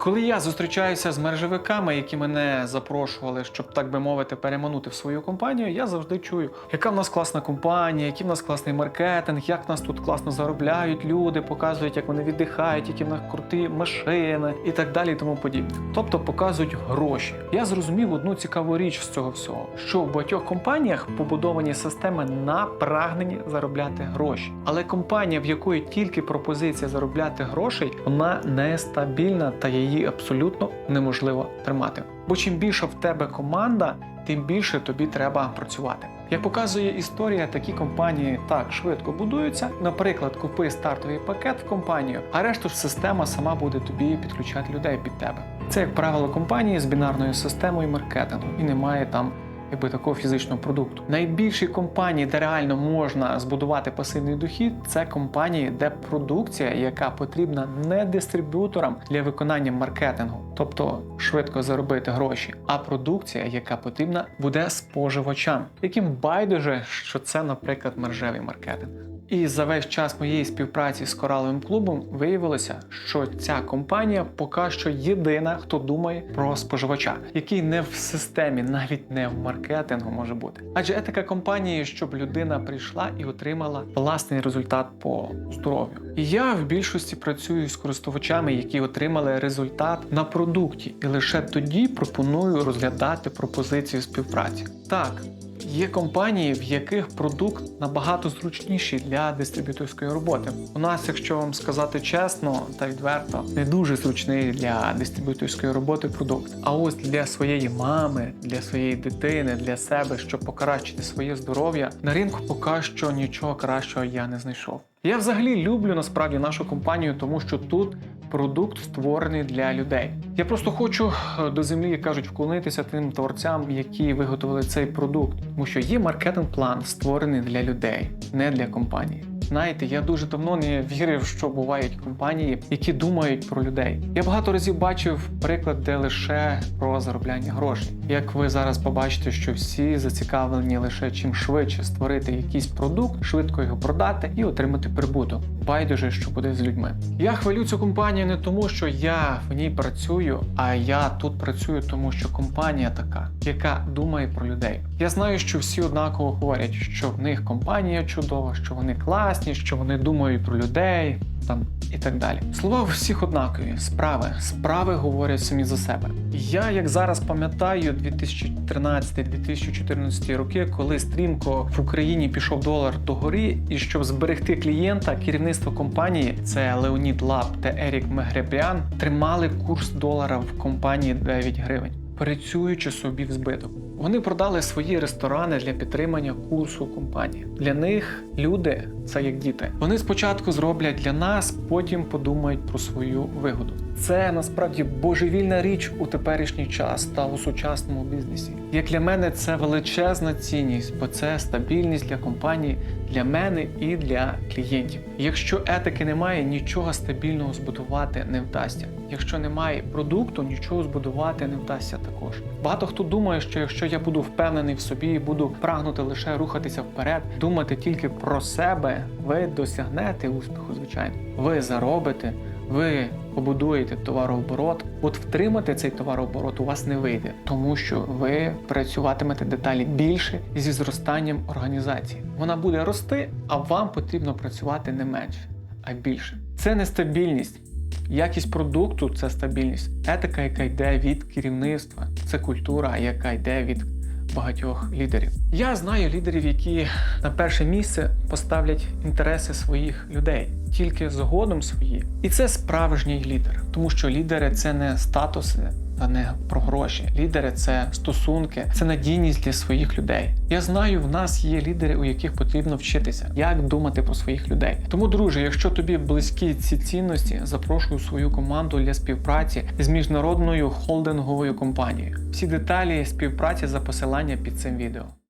Коли я зустрічаюся з мережевиками, які мене запрошували, щоб так би мовити, переманути в свою компанію, я завжди чую, яка в нас класна компанія, який в нас класний маркетинг, як в нас тут класно заробляють люди, показують, як вони віддихають, які в них круті машини і так далі, і тому подібне. Тобто показують гроші. Я зрозумів одну цікаву річ з цього всього, що в багатьох компаніях побудовані системи на прагненні заробляти гроші. Але компанія, в якої тільки пропозиція заробляти грошей, вона нестабільна та її абсолютно неможливо тримати. Бо чим більша в тебе команда, тим більше тобі треба працювати. Як показує історія, такі компанії так швидко будуються. Наприклад, купи стартовий пакет в компанію, а решту ж система сама буде тобі підключати людей під тебе. Це, як правило, компанії з бінарною системою маркетингу і немає там якби такого фізичного продукту. Найбільші компанії, де реально можна збудувати пасивний дохід, це компанії, де продукція, яка потрібна не дистриб'юторам для виконання маркетингу, тобто швидко заробити гроші, а продукція, яка потрібна буде споживачам, яким байдуже, що це, наприклад, мережевий маркетинг. І за весь час моєї співпраці з кораловим клубом виявилося, що ця компанія поки що єдина, хто думає про споживача, який не в системі, навіть не в маркетингу може бути. Адже етика компанії, щоб людина прийшла і отримала власний результат по здоров'ю. І я в більшості працюю з користувачами, які отримали результат на продукті, і лише тоді пропоную розглядати пропозицію співпраці. Так. Є компанії, в яких продукт набагато зручніший для дистриб'юторської роботи. У нас, якщо вам сказати чесно та відверто, не дуже зручний для дистриб'юторської роботи продукт. А ось для своєї мами, для своєї дитини, для себе, щоб покращити своє здоров'я, на ринку поки що нічого кращого я не знайшов. Я взагалі люблю насправді нашу компанію, тому що тут продукт створений для людей. Я просто хочу е, до землі, як кажуть, вклонитися тим творцям, які виготовили цей продукт, тому що є маркетинг-план, створений для людей, не для компанії. Знаєте, я дуже давно не вірив, що бувають компанії, які думають про людей. Я багато разів бачив приклад, де лише про заробляння грошей. Як ви зараз побачите, що всі зацікавлені лише чим швидше створити якийсь продукт, швидко його продати і отримати прибуток. Байдуже, що буде з людьми. Я хвалю цю компанію не тому, що я в ній працюю, а я тут працюю, тому що компанія така, яка думає про людей. Я знаю, що всі однаково говорять, що в них компанія чудова, що вони класні, що вони думають про людей. Там і так далі. Слова у всіх однакові. Справи. Справи говорять самі за себе. Я, як зараз пам'ятаю, 2013-2014 роки, коли стрімко в Україні пішов долар до гори, і щоб зберегти клієнта, керівництво компанії, це Леонід Лаб та Ерік Мегребіан, тримали курс долара в компанії 9 гривень, працюючи собі в збиток. Вони продали свої ресторани для підтримання курсу компанії. Для них люди це як діти. Вони спочатку зроблять для нас, потім подумають про свою вигоду. Це насправді божевільна річ у теперішній час та у сучасному бізнесі. Як для мене, це величезна цінність, бо це стабільність для компанії, для мене і для клієнтів. Якщо етики немає, нічого стабільного збудувати не вдасться. Якщо немає продукту, нічого збудувати не вдасться також. Багато хто думає, що якщо я буду впевнений в собі і буду прагнути лише рухатися вперед, думати тільки про себе, ви досягнете успіху, звичайно. Ви заробите, ви побудуєте товарооборот. От втримати цей товарооборот у вас не вийде, тому що ви працюватимете деталі більше зі зростанням організації. Вона буде рости, а вам потрібно працювати не менше, а більше. Це нестабільність. Якість продукту це стабільність, етика, яка йде від керівництва, це культура, яка йде від багатьох лідерів. Я знаю лідерів, які на перше місце поставлять інтереси своїх людей, тільки згодом свої. І це справжній лідер, тому що лідери це не статуси. Та не про гроші. Лідери це стосунки, це надійність для своїх людей. Я знаю, в нас є лідери, у яких потрібно вчитися, як думати про своїх людей. Тому, друже, якщо тобі близькі ці цінності, запрошую свою команду для співпраці з міжнародною холдинговою компанією. Всі деталі співпраці за посилання під цим відео.